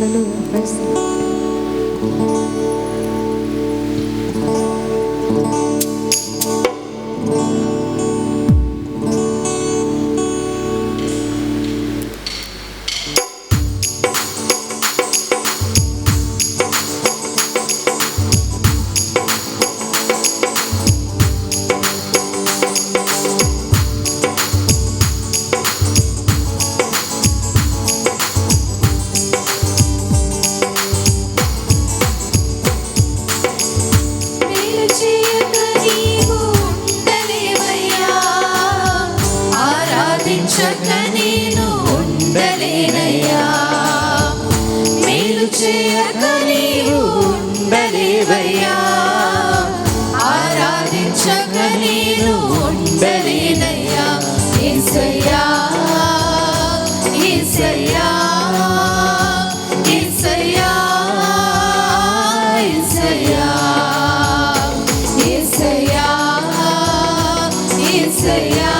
Hallelujah. Praise ప్రార్థించక నేను ఉండలేనయ్యా. మేలు చేయక నీవు ఉండలేవయ్యా. ఆరాధించక నేను ఉండలేనయ్యా. ఏసయ్యా ఏసయ్యా ఏసయ్యా ఏసయ్యా. ఏసయ్యా ఏసయ్యా.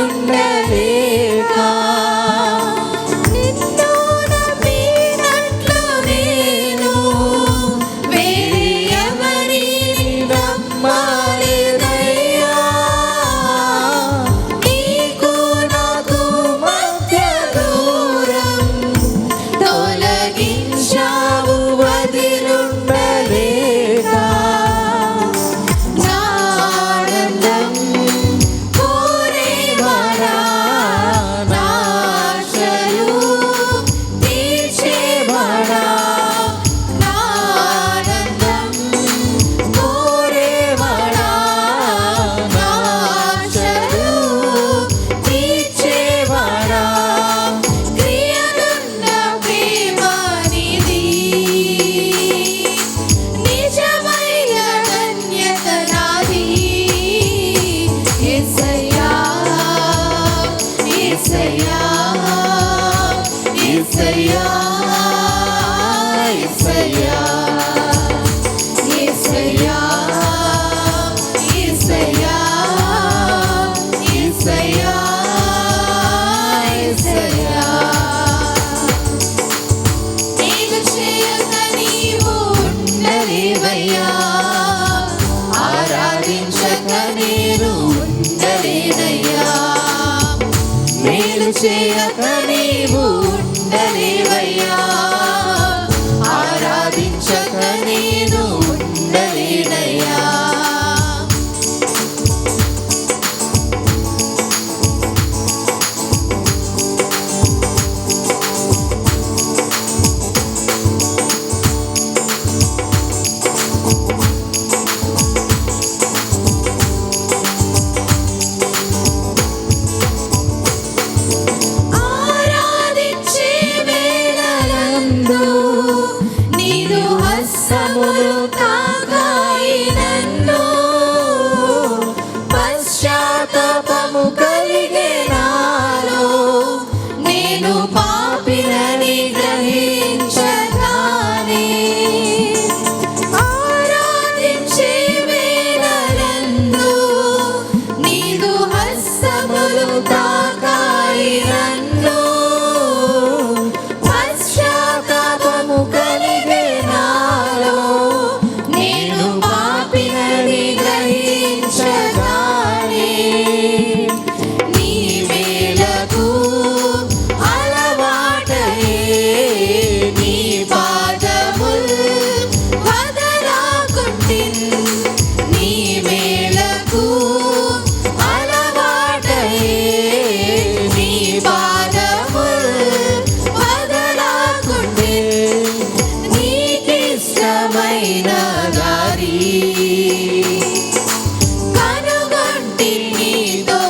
Amen. Jaya the lindo.